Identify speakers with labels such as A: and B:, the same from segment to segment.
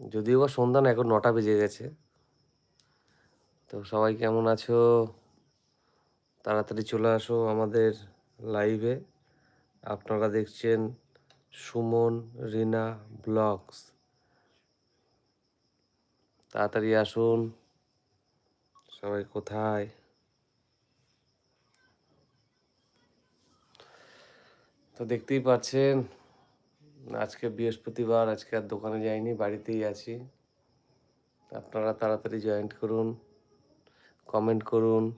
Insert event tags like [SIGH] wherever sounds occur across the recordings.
A: যদিও বা সন্ধ্যা না, এখন নটা বেজে গেছে। তো সবাই কেমন আছো? তাড়াতাড়ি চলে আসো আমাদের লাইভে আপনারা দেখছেন সুমন রিনা ব্লগস। তাড়াতাড়ি আসুন। সবাই কোথায়? তো দেখতেই পাচ্ছেন আজকে বৃহস্পতিবার, আজকে আর দোকানে যাইনি, বাড়িতেই আছি। আপনারা তাড়াতাড়ি জয়েন্ট করুন কমেন্ট করুন।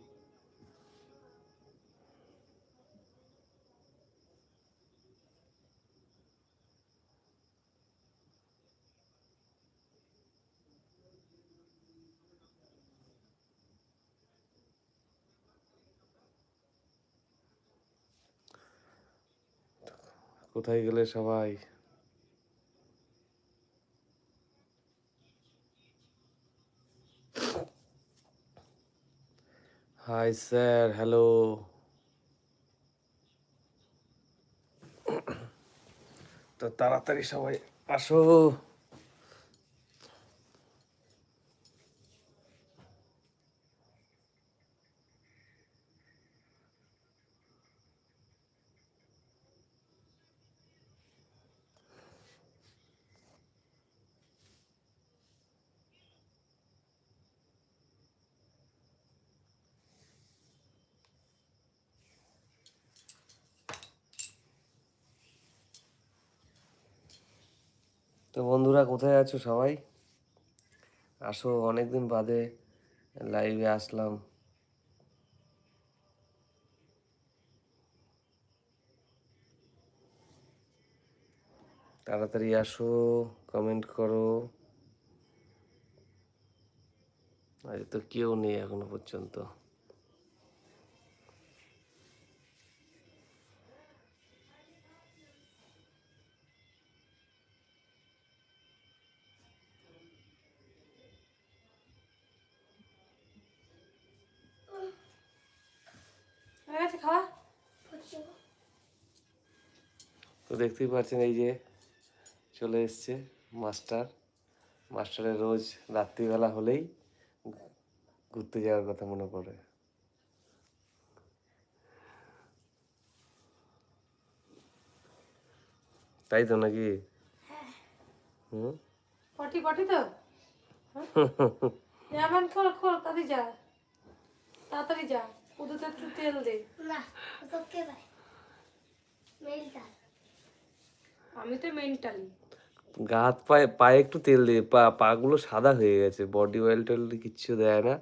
A: কোথায় গেলে সবাই? হাই স্যার হ্যালো তো তাড়াতাড়ি সবাই আসো। তো বন্ধুরা, কোথায় আছো সবাই? আসো, অনেকদিন বাদে লাইভে আসলাম। তাড়াতাড়ি আসো কমেন্ট করো। আজ তো কেউ নেই এখনও পর্যন্ত। দেখতেই পাচ্ছেন এই যে চলে এসছে মাস্টার। মাস্টারের রোজ রাত্রিবেলা হলেই ঘুরতে যাওয়ার কথা মনে পড়ে। তাই তো নাকি? হুম?
B: পটি পটি তো? [LAUGHS] খোল খোল তাড়াতাড়ি যা। তাড়াতাড়ি যা। উদুতে একটু তেল দে।
C: না তোকে ভাই মেলটা
B: আমি তো মেন্টালি
A: গা হাত পায়ে পায়ে একটু তেল দিয়ে পা পাগুলো সাদা হয়ে গেছে। বডি অয়েল টয়েল কিচ্ছু দেয় না।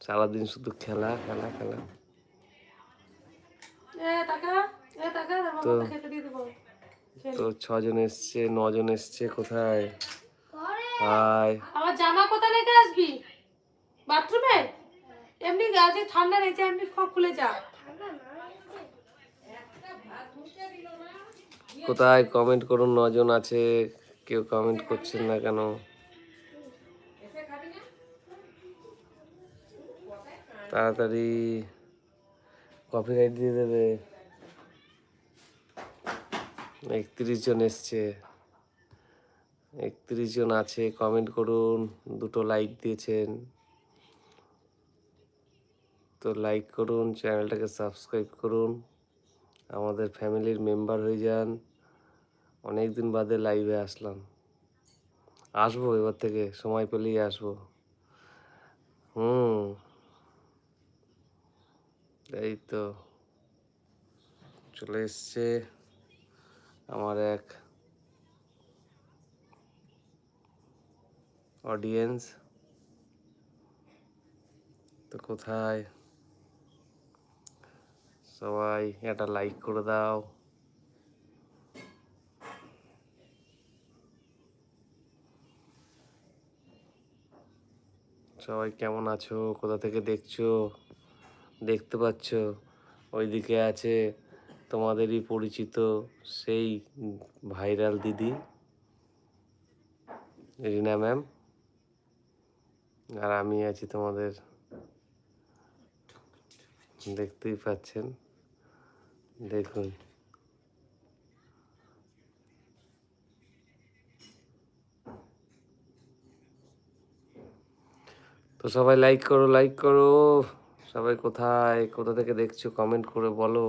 A: সারাদিন শুধু খেলা খেলা খেলা।
B: এ টাকা এ টাকা আমার
A: তো- তো ছজন এসছে নজন এসছে কোথায়? হাই।
B: আমার জামা কোথায় রেখে আসবি? বাথরুমে? এমনি ঠান্ডা রয়েছে এমনি সব খুলে যা
C: ঠান্ডা না
A: কোথায় কমেন্ট করুন, নজন আছে, কেউ কমেন্ট করছেন না কেন? তাড়াতাড়ি কপিরাইট দিয়ে দেবে। একত্রিশ জন এসছে। একত্রিশ জন আছে কমেন্ট করুন, দুটো লাইক দিয়েছেন। তো লাইক করুন চ্যানেলটাকে সাবস্ক্রাইব করুন। আমাদের ফ্যামিলির মেম্বার হয়ে যান। অনেক দিন বাদে লাইভে আসলাম। আসব এবার থেকে, সময় পেলেই আসব। হুম। এই তো, চলে এসছে আমার এক অডিয়েন্স তো কোথায়? সবাই একটা লাইক করে দাও। সবাই কেমন আছো? কোথা থেকে দেখছ? দেখতে পাচ্ছ? ওইদিকে আছে তোমাদেরই পরিচিত সেই ভাইরাল দিদি, রিনা ম্যাম। আর আমি আছি তোমাদের। দেখতেই পাচ্ছেন। দেখুন। তো সবাই লাইক করো লাইক করো। সবাই কোথায়? কোথা থেকে দেখছ? কমেন্ট করে বলো।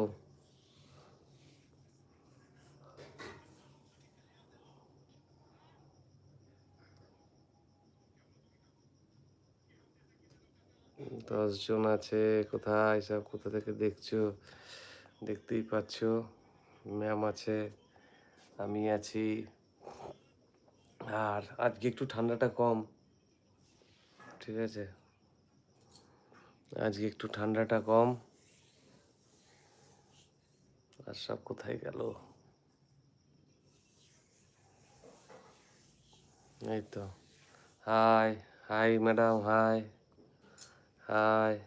A: দশজন আছে, কোথায়? সব কোথা থেকে দেখছ? দেখতেই পাচ্ছ, ম্যাম আছে, আমি আছি। আর আজকে একটু ঠান্ডাটা কম, ঠিক আছে? আজকে একটু ঠান্ডাটা কম। আর সব কোথায় গেল? এই তো। Hi hi madam, hi hi.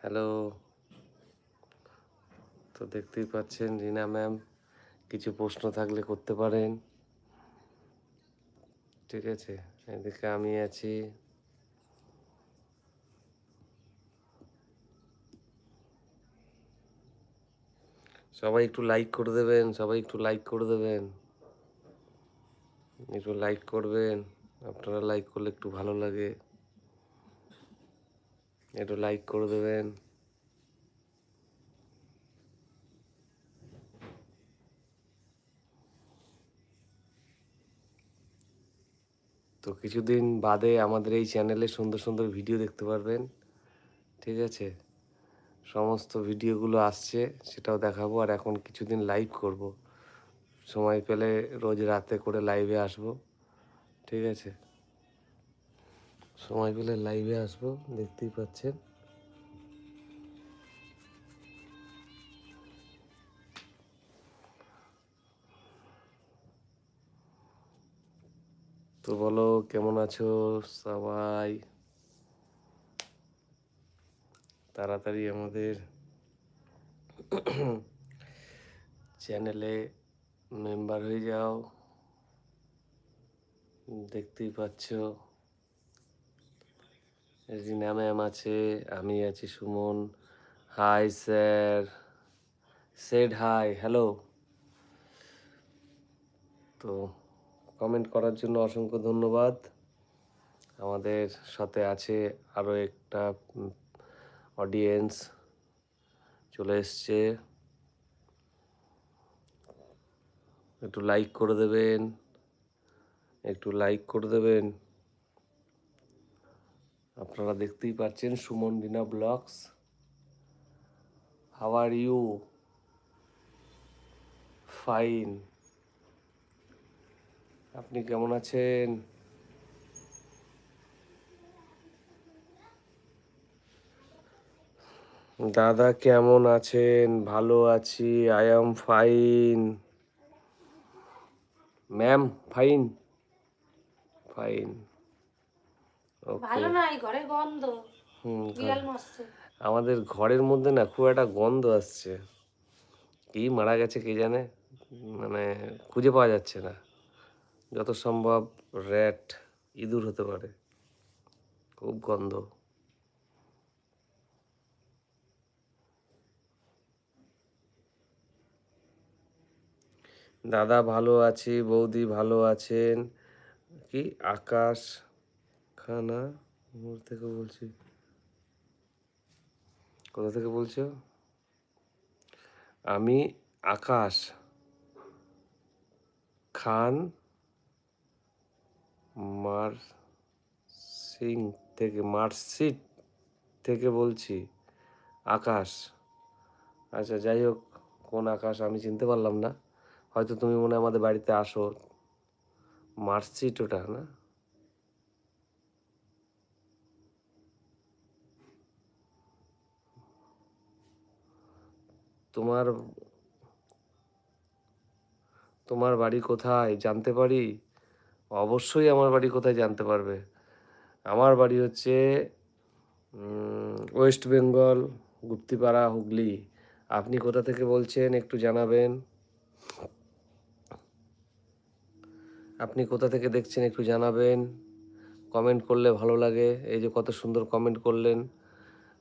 A: Hello. তো দেখতেই পাচ্ছেন রিনা ম্যাম, কিছু প্রশ্ন থাকলে করতে পারেন। ঠিক আছে, এদিকে আমি আছি। সবাই একটু লাইক করে দেবেন, সবাই একটু লাইক করে দেবেন। একটু লাইক করবেন, আপনারা লাইক করলে একটু ভালো লাগে। একটু লাইক করে দেবেন। তো কিছুদিন বাদে আমাদের এই চ্যানেলে সুন্দর সুন্দর ভিডিও দেখতে পারবেন। ঠিক আছে? সমস্ত ভিডিওগুলো আসছে, সেটাও দেখাবো। আর এখন কিছুদিন লাইভ করব। সময় পেলে রোজ রাতে করে লাইভে আসব। ঠিক আছে? সময় পেলে লাইভে আসব, দেখতেই পাচ্ছেন। তো বলো, কেমন আছো সবাই? তাড়াতাড়ি আমাদের চ্যানেলে মেম্বার হয়ে যাও। দেখতেই পাচ্ছ, রিনা ম্যাম আছে, আমি আছি Suman. Hi sir said hi hello তো কমেন্ট করার জন্য অসংখ্য ধন্যবাদ। আমাদের সাথে আছে আরও একটা অডিয়েন্স চলে এসছে। একটু লাইক করে দেবেন, একটু লাইক করে দেবেন। আপনারা দেখতেই পাচ্ছেন Suman Dina vlogs. How are you fine আপনি কেমন আছেন? দাদা কেমন আছেন? ভালো আছি I am fine ma'am fine fine
B: ভালো
A: ওকে
B: নাই ঘরে গন্ধ।
A: হুম
B: বিড়াল মরছে।
A: আমাদের ঘরের মধ্যে না খুব একটা গন্ধ আসছে। কি মারা গেছে কে জানে? মানে খুঁজে পাওয়া যাচ্ছে না। যত সম্ভব র্যাট ইঁদুর হতে পারে। খুব গন্ধ। দাদা ভালো আছি, বৌদি ভালো আছেন। কি আকাশ খানা মোর থেকে বলছি? কোথা থেকে বলছো? আমি আকাশ খান মার সিং থেকে মার্কশিট থেকে বলছি, আকাশ। আচ্ছা যাই হোক, কোন আকাশ আমি চিনতে পারলাম না। হয়তো তুমি মনে আমাদের বাড়িতে আসো। মার্কশিট ওটা, না? তোমার তোমার বাড়ি কোথায়? জানতে পারি? অবশ্যই আমার বাড়ি কোথায় জানতে পারবে। আমার বাড়ি হচ্ছে ওয়েস্ট বেঙ্গল, গুপ্তিপাড়া, হুগলি। আপনি কোথা থেকে বলছেন একটু জানাবেন। আপনি কোথা থেকে দেখছেন একটু জানাবেন। কমেন্ট করলে ভালো লাগে। এই যে কত সুন্দর কমেন্ট করলেন।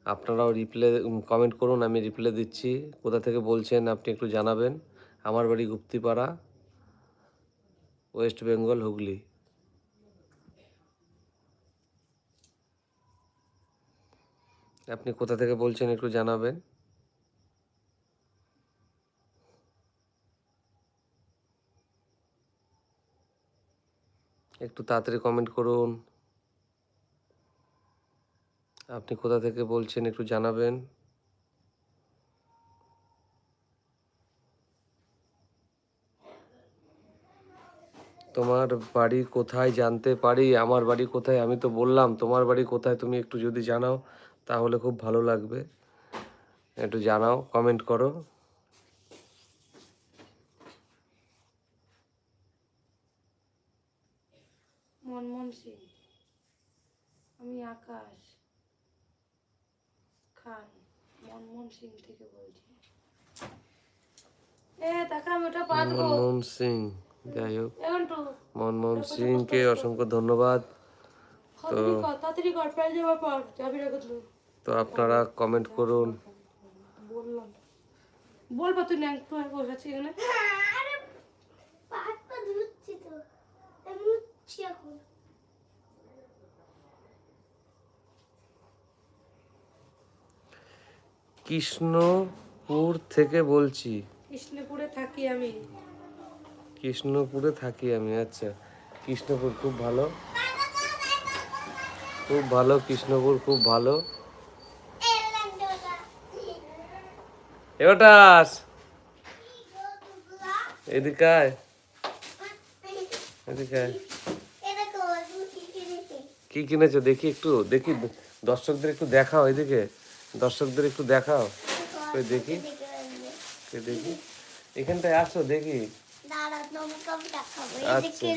A: আপনারাও রিপ্লে কমেন্ট করুন, আমি রিপ্লে দিচ্ছি। কোথা থেকে বলছেন আপনি একটু জানাবেন। আমার বাড়ি গুপ্তিপাড়া। ওয়েস্ট বেঙ্গল হুগলি। আপনি কোথা থেকে বলছেন একটু জানাবেন। একটু তাড়াতাড়ি কমেন্ট করুন। আপনি কোথা থেকে বলছেন একটু জানাবেন। তোমার বাড়ি কোথায় জানতে পারি? আমার বাড়ি কোথায়? আমি তো বললাম তোমার বাড়ি কোথায়? তুমি একটু যদি জানাও তাহলে খুব ভালো লাগবে। একটু জানাও কমেন্ট করো।
B: মনমোহন সিং। আমি আকাশ খান মনমোহন সিং থেকে বলছি। এ দেখা আমি ওটা পা দেবো
A: মনমোহন সিং। যাই হোক।
B: তো
A: মনমোহন সিংকে অসংখ্য ধন্যবাদ।
B: দিল।
A: তো আপনারা কমেন্ট করুন।
B: বললাম। বলবা তুই বসে আছিস
C: তো এখন।
A: কৃষ্ণপুর থেকে বলছি।
B: কৃষ্ণপুরে থাকি আমি।
A: কৃষ্ণপুরে থাকি আমি আচ্ছা। কৃষ্ণপুর খুব ভালো। খুব ভালো কৃষ্ণপুর খুব ভালো। এটাস এদিকে এদিকে আয়।
C: এটা কো কিনেছি?
A: দেখি একটু দেখি দর্শকদের একটু দেখাও এদিকে। দর্শকদের একটু দেখাও। দেখি দেখি? এখানটায় আসো দেখি। আচ্ছা।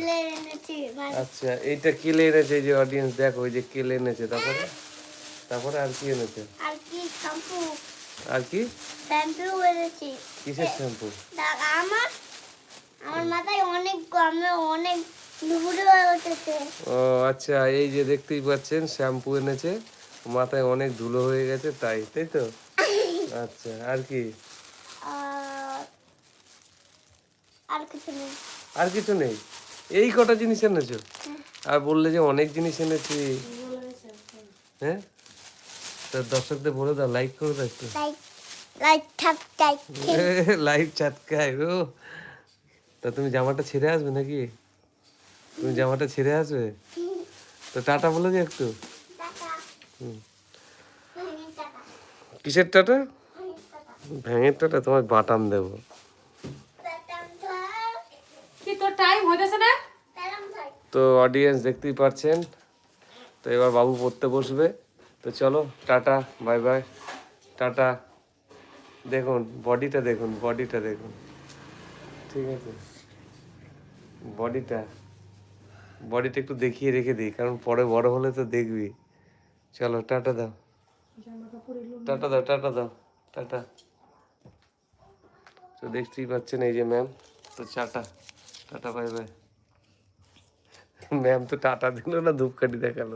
C: মানে।
A: আচ্ছা এইটা কেলে এনেছে এই যে অডিয়েন্স দেখো ওই যে কেলে এনেছে। তারপরে? তারপরে আর কি এনেছে?
C: আর কি শ্যাম্পু
A: আর কি?
C: শ্যাম্পু এনেছি।
A: কিসের শ্যাম্পু
C: আমার আমার মাথায় অনেক আমি অনেক দুপুরে উঠেছে।
A: ও আচ্ছা এই যে দেখতেই পাচ্ছেন শ্যাম্পু এনেছে। মাথায় অনেক ধুলো হয়ে গেছে তাই তাই তো? [LAUGHS] আচ্ছা আর কি
C: আর আর কিছু নেই।
A: আর কিছু নেই? এই কটা জিনিস এনেছো? আর বললে যে অনেক জিনিস এনেছি। হ্যাঁ? তা দর্শকদের বলে দাও লাইক করে দাও একটু।
C: লাইক
A: লাইভ [LAUGHS] ও। তা তুমি জামাটা ছেড়ে আসবে নাকি? তুমি জামাটা ছেড়ে আসবে? তো টাটা বলে যে একটু। কিসের টাটা?
C: টাটা।
A: ভ্যাঙের টাটা তোমার বাটাম দেবো
C: টাটা
B: কি তোর টাইম হইতেছে না
C: টাটা
A: তো অডিয়েন্স দেখতেই পাচ্ছেন তো এবার বাবু পড়তে বসবে। তো চলো, টাটা বাই বাই টাটা। দেখুন বডিটা দেখুন বডিটা দেখুন। ঠিক আছে? বডিটা বডিটা একটু দেখিয়ে রেখে দিই, কারণ পরে বড় হলে তো দেখবি। চলো, টাটা দাও। টাটা দাও টাটা দাও, টাটা। তো দেখতেই পাচ্ছেন এই যে ম্যাম তো tata tata bye bye ma'am তো টাটা দিল না ধূপকাঠি দেখাল।